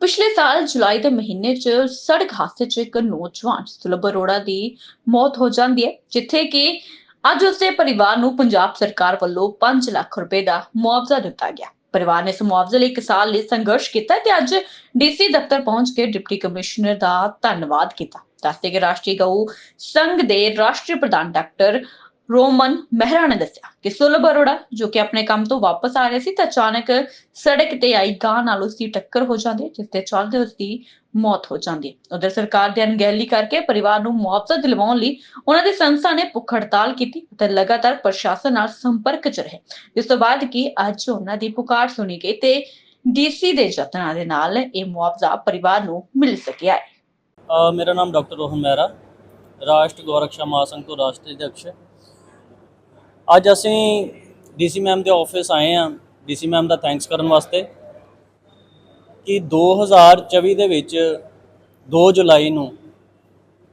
ਪਿਛਲੇ ਸਾਲ ਜੁਲਾਈ ਦੇ ਮਹੀਨੇ 'ਚ ਸੜਕ ਹਾਦਸੇ 'ਚ ਇੱਕ ਨੌਜਵਾਨ ਸੁਲਭ ਅਰੋੜਾ ਦੀ ਮੌਤ ਹੋ ਜਾਂਦੀ ਹੈ, ਜਿੱਥੇ ਕਿ ਅੱਜ ਉਸਦੇ ਪਰਿਵਾਰ ਨੂੰ ਪੰਜਾਬ ਸਰਕਾਰ ਵੱਲੋਂ 5 ਲੱਖ ਰੁਪਏ ਦਾ ਮੁਆਵਜ਼ਾ ਦਿੱਤਾ ਗਿਆ। ਪਰਿਵਾਰ ਨੇ ਇਸ ਮੁਆਵਜ਼ੇ ਲਈ ਇੱਕ ਸਾਲ ਲਈ ਸੰਘਰਸ਼ ਕੀਤਾ ਤੇ ਅੱਜ ਡੀਸੀ ਦਫ਼ਤਰ ਪਹੁੰਚ ਕੇ ਡਿਪਟੀ ਕਮਿਸ਼ਨਰ ਦਾ ਧੰਨਵਾਦ ਕੀਤਾ। ਦੱਸਦੇ ਕਿ ਰਾਸ਼ਟਰੀ ਗਊ ਸੰਘ ਦੇ ਰਾਸ਼ਟਰੀ ਪ੍ਰਧਾਨ ਡਾਕਟਰ ਰੋਮਨ ਮਹਿਰਾ ਨੇ ਦੱਸਿਆ ਕਿ ਸੁਲਭ ਅਰੋੜਾ, ਜੋ ਕਿ ਆਪਣੇ ਕੰਮ ਤੋਂ ਵਾਪਸ ਆ ਰਹੇ ਸੀ, ਤਾਂ ਅਚਾਨਕ ਸੜਕ ਤੇ ਆਈ ਗਾਂ ਨਾਲ ਉਸ ਦੀ ਟੱਕਰ ਹੋ ਜਾਂਦੀ ਹੈ ਜਿਸ ਦੇ ਚੱਲਦੇ ਉਸ ਦੀ ਮੌਤ ਹੋ ਜਾਂਦੀ। ਹੈ ਉਧਰ ਸਰਕਾਰ ਦੀ ਅਣਗਹਿਲੀ ਕਰਕੇ ਪਰਿਵਾਰ ਨੂੰ ਮੁਆਵਜ਼ਾ ਦਿਲਵਾਉਣ ਲਈ ਉਹਨਾਂ ਦੀ ਸੰਸਥਾ ਨੇ ਭੁੱਖ ਹੜਤਾਲ ਕੀਤੀ ਅਤੇ ਲਗਾਤਾਰ ਪ੍ਰਸ਼ਾਸਨ ਨਾਲ ਸੰਪਰਕ 'ਚ ਰਹੇ। ਇਸ ਤੋਂ ਬਾਅਦ ਕਿ ਅੱਜ ਉਹਨਾਂ ਦੀ ਪੁਕਾਰ ਸੁਣੀ ਗਈ ਤੇ ਡੀਸੀ ਦੇ ਯਤਨਾਂ ਦੇ ਨਾਲ ਇਹ ਮੁਆਵਜ਼ਾ ਪਰਿਵਾਰ ਨੂੰ ਮਿਲ ਸਕਿਆ ਹੈ। ਮੇਰਾ ਨਾਮ ਡਾਕਟਰ ਰੋਹਨ ਮਹਿਰਾ, ਰਾਸ਼ਟਰ ਗੋਰਖਸ਼ਾ ਮਹਾਸੰਘ ਤੋਂ ਰਾਸ਼ਟਰੀ ਅਧਿਕਸ਼ ਅੱਜ ਅਸੀਂ ਡੀਸੀ ਮੈਮ ਦੇ ਆਫਿਸ ਆਏ ਹਾਂ। ਡੀਸੀ ਮੈਮ ਦਾ ਥੈਂਕਸ ਕਰਨ ਵਾਸਤੇ ਕਿ 2024 ਦੇ ਵਿੱਚ 2 ਜੁਲਾਈ ਨੂੰ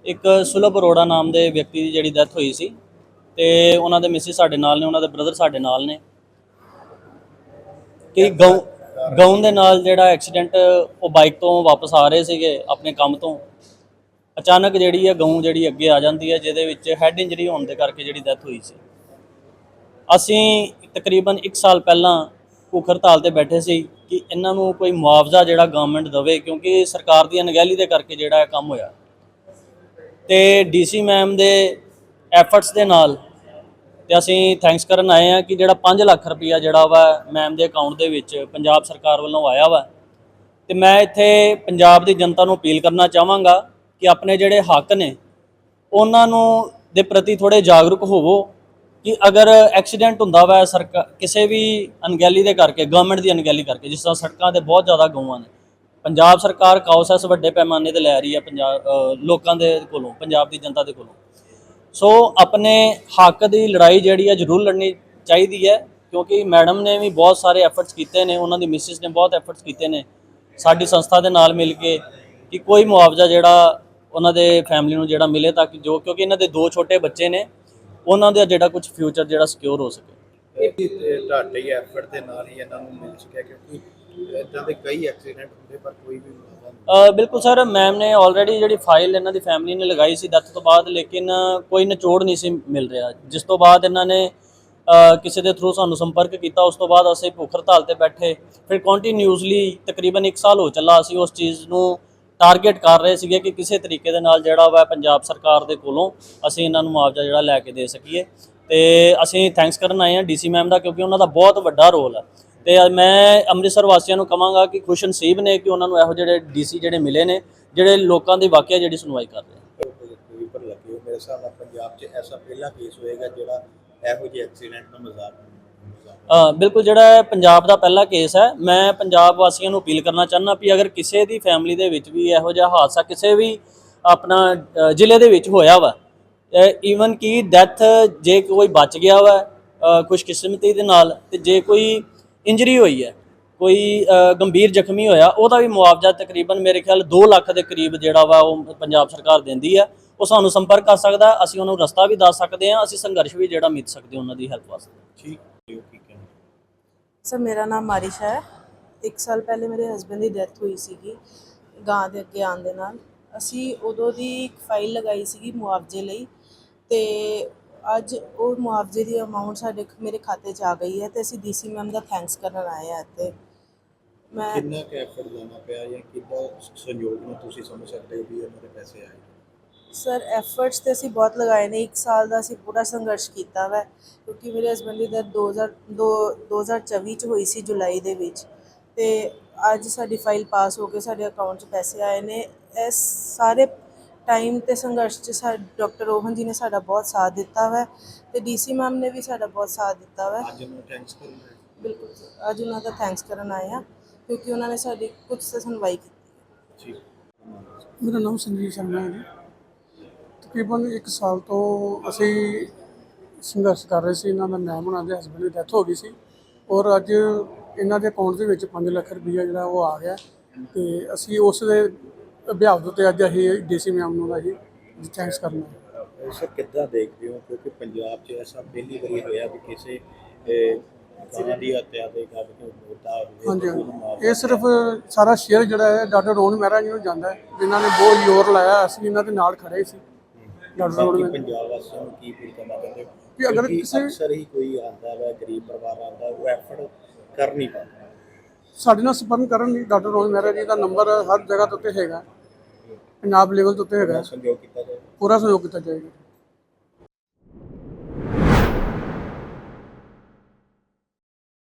ਇੱਕ ਸੁਲਭ ਅਰੋੜਾ ਨਾਮ ਦੇ ਵਿਅਕਤੀ ਦੀ ਜਿਹੜੀ ਡੈਥ ਹੋਈ ਸੀ ਤੇ ਉਹਨਾਂ ਦੇ ਮਿਸਿਸ ਸਾਡੇ ਨਾਲ ਨੇ, ਉਹਨਾਂ ਦੇ ਬ੍ਰਦਰ ਸਾਡੇ ਨਾਲ ਨੇ। ਕਿ ਗਊ ਗਊ ਦੇ ਨਾਲ ਜਿਹੜਾ ਐਕਸੀਡੈਂਟ ਉਹ ਬਾਈਕ ਤੋਂ ਵਾਪਸ ਆ ਰਹੇ ਸੀਗੇ ਆਪਣੇ ਕੰਮ ਤੋਂ। ਅਚਾਨਕ ਜਿਹੜੀ ਹੈ ਗਊ ਜਿਹੜੀ ਅੱਗੇ ਆ ਜਾਂਦੀ ਹੈ ਜਿਹਦੇ ਵਿੱਚ ਹੈਡ ਇੰਜਰੀ ਹੋਣ ਦੇ ਕਰਕੇ ਜਿਹੜੀ ਡੈਥ ਹੋਈ ਸੀ। ਅਸੀਂ ਤਕਰੀਬਨ 1 ਸਾਲ ਪਹਿਲਾਂ ਭੁੱਖ ਹੜਤਾਲ ਤੇ ਬੈਠੇ ਸੀ ਕਿ ਇਹਨਾਂ ਨੂੰ ਕੋਈ ਮੁਆਵਜ਼ਾ ਜਿਹੜਾ ਗਵਰਨਮੈਂਟ ਦੇਵੇ, ਕਿਉਂਕਿ ਸਰਕਾਰ ਦੀ ਅਣਗਹਿਲੀ ਦੇ ਕਰਕੇ ਜਿਹੜਾ ਇਹ ਕੰਮ ਹੋਇਆ। ਤੇ ਡੀਸੀ ਮੈਮ ਦੇ ਐਫਰਟਸ ਦੇ ਨਾਲ ਤੇ ਅਸੀਂ ਥੈਂਕਸ ਕਰਨ ਆਏ ਆ ਕਿ ਜਿਹੜਾ 5 ਲੱਖ ਰੁਪਇਆ ਜਿਹੜਾ ਵਾ ਮੈਮ ਦੇ ਅਕਾਊਂਟ ਦੇ ਵਿੱਚ ਪੰਜਾਬ ਸਰਕਾਰ ਵੱਲੋਂ ਆਇਆ ਵਾ। ਤੇ ਮੈਂ ਇੱਥੇ ਪੰਜਾਬ ਦੀ ਜਨਤਾ ਨੂੰ ਅਪੀਲ ਕਰਨਾ ਚਾਹਾਂਗਾ ਕਿ ਆਪਣੇ ਜਿਹੜੇ ਹੱਕ ਨੇ, ਉਹਨਾਂ ਨੂੰ ਦੇ ਪ੍ਰਤੀ ਥੋੜੇ ਜਾਗਰੂਕ ਹੋਵੋ ਕਿ ਅਗਰ ਐਕਸੀਡੈਂਟ ਹੁੰਦਾ ਵਾ ਸਰਕਾਰ ਕਿਸੇ ਵੀ ਅਣਗਹਿਲੀ ਦੇ ਕਰਕੇ ਗਵਰਨਮੈਂਟ ਦੀ ਅਣਗਹਿਲੀ ਕਰਕੇ, ਜਿਸ ਤਰ੍ਹਾਂ ਸੜਕਾਂ ਤੇ ਬਹੁਤ ਜ਼ਿਆਦਾ ਗਊਆਂ ਨੇ। ਪੰਜਾਬ ਸਰਕਾਰ ਕਾਉਸੈਸ ਵੱਡੇ ਪੈਮਾਨੇ ਤੇ ਲੈ ਰਹੀ ਹੈ ਪੰਜਾਬ ਲੋਕਾਂ ਦੇ ਕੋਲੋਂ, ਪੰਜਾਬ ਦੀ ਜਨਤਾ ਦੇ ਕੋਲੋਂ। ਸੋ ਆਪਣੇ ਹੱਕ ਦੀ ਲੜਾਈ ਜਿਹੜੀ ਹੈ ਜ਼ਰੂਰ ਲੜਨੀ ਚਾਹੀਦੀ ਹੈ, ਕਿਉਂਕਿ ਮੈਡਮ ਨੇ ਵੀ ਬਹੁਤ ਸਾਰੇ ਐਫਰਟਸ ਕੀਤੇ ਨੇ, ਉਹਨਾਂ ਦੀ ਮਿਸਿਸ ਨੇ ਬਹੁਤ ਐਫਰਟਸ ਕੀਤੇ ਨੇ। ਸਾਡੀ ਸੰਸਥਾ ਦੇ ਨਾਲ ਮਿਲ ਕੇ ਕਿ ਕੋਈ ਮੁਆਵਜ਼ਾ ਜਿਹੜਾ ਉਹਨਾਂ ਦੇ ਫੈਮਿਲੀ ਨੂੰ ਜਿਹੜਾ ਮਿਲੇ ਤਾਂ ਕਿ ਜੋ, ਕਿਉਂਕਿ ਇਹਨਾਂ ਦੇ ਦੋ ਛੋਟੇ ਬੱਚੇ ਨੇ ਉਹਨਾਂ ਦਾ ਜਿਹੜਾ ਕੁਝ ਫਿਊਚਰ ਜਿਹੜਾ ਸਿਕਿਉਰ ਹੋ ਸਕੇ। ਹੀ ਐਫਰਟ ਦੇ ਨਾਲ ਹੀ ਇਹਨਾਂ ਨੂੰ ਮਿਲ ਸਕਿਆ ਕਿਉਂਕਿ ਇਦਾਂ ਦੇ ਕਈ ਐਕਸੀਡੈਂਟ ਹੁੰਦੇ ਪਰ ਕੋਈ ਵੀ ਬਿਲਕੁਲ ਸਰ ਮੈਮ ਨੇ ਆਲਰੇਡੀ ਜਿਹੜੀ ਫਾਈਲ ਇਹਨਾਂ ਦੀ ਫੈਮਿਲੀ ਨੇ ਲਗਾਈ ਸੀ ਡੈਥ ਤੋਂ ਬਾਅਦ ਲੇਕਿਨ ਕੋਈ ਨਿਚੋੜ ਨਹੀਂ ਸੀ ਮਿਲ ਰਿਹਾ। ਜਿਸ ਤੋਂ ਬਾਅਦ ਇਹਨਾਂ ਨੇ ਕਿਸੇ ਦੇ ਥਰੂ ਸਾਨੂੰ ਸੰਪਰਕ ਕੀਤਾ ਉਸ ਤੋਂ ਬਾਅਦ ਅਸੀਂ ਭੁੱਖ ਹੜਤਾਲ ਤੇ ਬੈਠੇ। ਫਿਰ ਕੰਟੀਨਿਊਸਲੀ ਤਕਰੀਬਨ 1 ਸਾਲ ਹੋ ਚੱਲਾ ਅਸੀਂ ਉਸ ਚੀਜ਼ ਨੂੰ ਟਾਰਗੇਟ ਕਰ ਰਹੇ ਸੀਗੇ ਕਿ ਕਿਸੇ ਤਰੀਕੇ ਦੇ ਨਾਲ ਜਿਹੜਾ ਵਾ ਪੰਜਾਬ ਸਰਕਾਰ ਦੇ ਕੋਲੋਂ ਅਸੀਂ ਇਹਨਾਂ ਨੂੰ ਮੁਆਵਜ਼ਾ ਜਿਹੜਾ ਲੈ ਕੇ ਦੇ ਸਕੀਏ। ਤੇ ਅਸੀਂ ਥੈਂਕਸ ਕਰਨ ਆਏ ਹਾਂ ਡੀਸੀ ਮੈਮ ਦਾ ਕਿਉਂਕਿ ਉਹਨਾਂ ਦਾ ਬਹੁਤ ਵੱਡਾ ਰੋਲ ਹੈ ਤੇ ਮੈਂ ਅੰਮ੍ਰਿਤਸਰ ਵਾਸੀਆਂ ਨੂੰ ਕਹਾਂਗਾ ਕਿ ਖੁਸ਼ ਨਸੀਬ ਨੇ ਕਿ ਉਹਨਾਂ ਨੂੰ ਇਹੋ ਜਿਹੜੇ ਡੀਸੀ ਜਿਹੜੇ ਮਿਲੇ ਨੇ, ਜਿਹੜੇ ਲੋਕਾਂ ਦੀ ਵਾਕਿਆ ਜਿਹੜੀ ਸੁਣਵਾਈ ਕਰ ਰਹੇ ਮੇਰੇ ਹਿਸਾਬ ਨਾਲ ਪੰਜਾਬ 'ਚ ਐਸਾ ਪਹਿਲਾ ਕੇਸ ਹੋਏਗਾ ਜਿਹੜਾ ਇਹੋ ਜਿਹੇ ਐਕਸੀਡੈਂਟ ਦਾ ਮਜ਼ਾਕ ਬਿਲਕੁਲ ਜਿਹੜਾ ਪੰਜਾਬ ਦਾ ਪਹਿਲਾ ਕੇਸ ਹੈ, ਮੈਂ ਪੰਜਾਬ ਵਾਸੀਆਂ ਨੂੰ ਅਪੀਲ ਕਰਨਾ ਚਾਹੁੰਦਾ ਵੀ ਅਗਰ ਕਿਸੇ ਦੀ ਫੈਮਿਲੀ ਦੇ ਵਿੱਚ ਵੀ ਇਹੋ ਜਿਹਾ ਹਾਦਸਾ ਕਿਸੇ ਵੀ ਆਪਣਾ ਜ਼ਿਲ੍ਹੇ ਦੇ ਵਿੱਚ ਹੋਇਆ ਵਾ ਈਵਨ ਕਿ ਡੈਥ ਜੇ ਕੋਈ ਬਚ ਗਿਆ ਵਾ ਖੁਸ਼ਕਿਸਮਤੀ ਦੇ ਨਾਲ ਤੇ ਜੇ ਕੋਈ ਇੰਜਰੀ ਹੋਈ ਹੈ, ਕੋਈ ਗੰਭੀਰ ਜ਼ਖਮੀ ਹੋਇਆ, ਉਹਦਾ ਵੀ ਮੁਆਵਜ਼ਾ ਤਕਰੀਬਨ ਮੇਰੇ ਖਿਆਲ 2 ਲੱਖ ਦੇ ਕਰੀਬ ਜਿਹੜਾ ਵਾ ਉਹ ਪੰਜਾਬ ਸਰਕਾਰ ਦਿੰਦੀ ਹੈ, ਉਹ ਸਾਨੂੰ ਸੰਪਰਕ ਕਰ ਸਕਦਾ, ਅਸੀਂ ਉਹਨੂੰ ਰਸਤਾ ਵੀ ਦੱਸ ਸਕਦੇ ਹਾਂ, ਅਸੀਂ ਸੰਘਰਸ਼ ਵੀ ਜਿਹੜਾ ਮਿੱਥ ਸਕਦੇ ਹਾਂ ਉਹਨਾਂ ਦੀ ਹੈਲਪ ਵਾਸਤੇ। ਠੀਕ। ਸਰ, ਮੇਰਾ ਨਾਮ ਮਾਰਿਸ਼ ਹੈ। ਇੱਕ ਸਾਲ ਪਹਿਲੇ ਮੇਰੇ ਹਸਬੰਦ ਦੀ ਡੈਥ ਹੋਈ ਸੀਗੀ, ਗਾਂ ਦੇ ਅੱਗੇ ਆਉਣ ਦੇ ਨਾਲ। ਅਸੀਂ ਉਦੋਂ ਦੀ ਇੱਕ ਫਾਈਲ ਲਗਾਈ ਸੀਗੀ ਮੁਆਵਜ਼ੇ ਲਈ ਤੇ ਅੱਜ ਉਹ ਮੁਆਵਜ਼ੇ ਦੀ ਅਮਾਉਂਟ ਸਾਡੇ ਮੇਰੇ ਖਾਤੇ 'ਚ ਆ ਗਈ ਹੈ ਤੇ ਅਸੀਂ ਡੀਸੀ ਮੈਮ ਦਾ ਥੈਂਕਸ ਕਰਨ ਆਏ ਆ ਇੱਥੇ। ਮੈਂ ਕਿੰਨਾ ਕੁ ਐਫਰਟ ਲਾਉਣਾ ਪਿਆ ਜਾਂ ਕਿੰਨਾ ਸੰਯੋਗ ਨੂੰ ਤੁਸੀਂ ਸਮਝ ਸਕਦੇ ਹੋ ਵੀ ਇਹਨਾਂ ਦੇ ਪੈਸੇ ਆਏ? ਸਰ ਐਫਰਟਸ ਤੇ ਅਸੀਂ ਬਹੁਤ ਲਗਾਏ ਨੇ। ਇੱਕ ਸਾਲ ਦਾ ਅਸੀਂ ਪੂਰਾ ਸੰਘਰਸ਼ ਕੀਤਾ ਵਾ ਕਿਉਂਕਿ ਮੇਰੇ ਹਸਬੰਦ ਦੀ ਡੈਥ 2000 ਦੋ- 2024 ਚ ਹੋਈ ਸੀ ਜੁਲਾਈ ਦੇ ਵਿੱਚ। ਤੇ ਅੱਜ ਸਾਡੀ ਫਾਈਲ ਪਾਸ ਹੋ ਕੇ ਸਾਡੇ ਅਕਾਊਂਟ 'ਚ ਪੈਸੇ ਆਏ ਨੇ। ਇਸ ਸਾਰੇ ਟਾਈਮ ਤੇ ਸੰਘਰਸ਼ 'ਚ ਸਾ ਡਾਕਟਰ ਰੋਹਨ ਜੀ ਨੇ ਸਾਡਾ ਬਹੁਤ ਸਾਥ ਦਿੱਤਾ ਵਾ ਤੇ ਡੀਸੀ ਮੈਮ ਨੇ ਵੀ ਸਾਡਾ ਬਹੁਤ ਸਾਥ ਦਿੱਤਾ ਵਾ। ਅੱਜ ਨੂੰ ਥੈਂਕਸ ਕਰੂੰਗਾ ਬਿਲਕੁਲ sir, ਅੱਜ ਉਹਨਾਂ ਦਾ ਥੈਂਕਸ ਕਰਨ ਆਏ ਆ ਕਿਉਂਕਿ ਉਹਨਾਂ ਨੇ ਸਾਡੀ ਕੁਝ ਤਾਂ ਸੁਣਵਾਈ ਕੀਤੀ। ਠੀਕ ਮੇਰਾ ਨਾਮ ਸੰਜੀਵ ਸ਼ਰਮਾ ਹੈ ਜੀ। ਤਕਰੀਬਨ 1 ਸਾਲ ਤੋਂ ਅਸੀਂ ਸੰਘਰਸ਼ ਕਰ ਰਹੇ ਸੀ। ਇਹਨਾਂ ਦਾ ਨਾਮ ਉਹਨਾਂ ਦੇ ਹਸਬੰਡ ਦੀ ਡੈਥ ਹੋ ਗਈ ਸੀ। ਔਰ ਅੱਜ ਇਹਨਾਂ ਦੇ ਅਕਾਊਂਟ ਦੇ ਵਿੱਚ 5 ਲੱਖ ਰੁਪਈਆ ਜਿਹੜਾ ਉਹ ਆ ਗਿਆ। ਤੇ ਅਸੀਂ ਉਸ ਦੇ ਅਭਿਆਸ ਦੇ ਉੱਤੇ ਅੱਜ ਅਸੀਂ ਡੀਸੀ ਮੈਮ ਨੂੰ ਦਾ ਜੀ ਥੈਂਕਸ ਕਰਨਾ ਸਰ ਕਿੱਦਾਂ ਦੇਖਦੇ ਹੋ? ਕਿਉਂਕਿ ਪੰਜਾਬ 'ਚ ਐਸਾ ਪਹਿਲੀ ਵਾਰੀ ਹੋਇਆ ਵੀ ਕਿਸੇ ਅਹ, ਗਾਂ ਦੀ ਹੱਤਿਆ ਦੇ ਗੱਲ ਕੋਈ ਮੁੱਦਾ ਹੋਵੇ ਹਾਂਜੀ ਉਹਨੂੰ ਹਾਂਜੀ ਮਾਰ ਇਹ ਸਿਰਫ ਸਾਰਾ ਸ਼ੇਅਰ ਜਿਹੜਾ ਹੈ ਡਾਕਟਰ ਰੋਹਨ ਮਹਿਰਾ ਜੀ ਨੂੰ ਜਾਂਦਾ ਹੈ ਜਿਨ੍ਹਾਂ ਨੇ ਬਹੁਤ ਜ਼ੋਰ ਲਾਇਆ। ਅਸੀਂ ਇਹਨਾਂ ਦੇ ਨਾਲ ਖੜੇ ਸੀ। ਡਾਕਟਰ ਰੋਹਨ ਬਾਕੀ ਮਹਿਰਾ ਪੰਜਾਬ ਵਾਸੀਆਂ ਨੂੰ ਕੀ ਅਪੀਲ ਕਰਨਾ ਚਾਹੁੰਦੇ ਹੋ? ਕਿ ਅਗਰ ਕਿਉਂਕਿ ਕਿਸੇ- ਅਕਸਰ ਹੀ ਕੋਈ ਆਂਦਾ ਹੈ ਗਰੀਬ ਪਰਿਵਾਰ ਆਂਦਾ ਉਹ ਐਫਰਟ ਕਰ ਨਹੀਂ ਪਾਉਂਦਾ। ਸਾਡੇ ਨਾਲ ਸੰਪਰਕ ਕਰਨ ਲਈ ਡਾਕਟਰ ਰੋਹਨ ਮਹਿਰਾ ਜੀ ਦਾ ਨੰਬਰ ਹਰ ਜਗ੍ਹਾ ਦੇ ਉੱਤੇ ਹੈਗਾ। ਪੰਜਾਬ ਲੈਵਲ ਉੱਤੇ ਹੈਗਾ। ਸੰਯੋਗ ਕੀਤਾ ਜਾਏ ਪੂਰਾ ਸਹਿਯੋਗ ਕੀਤਾ ਜਾਏਗਾ।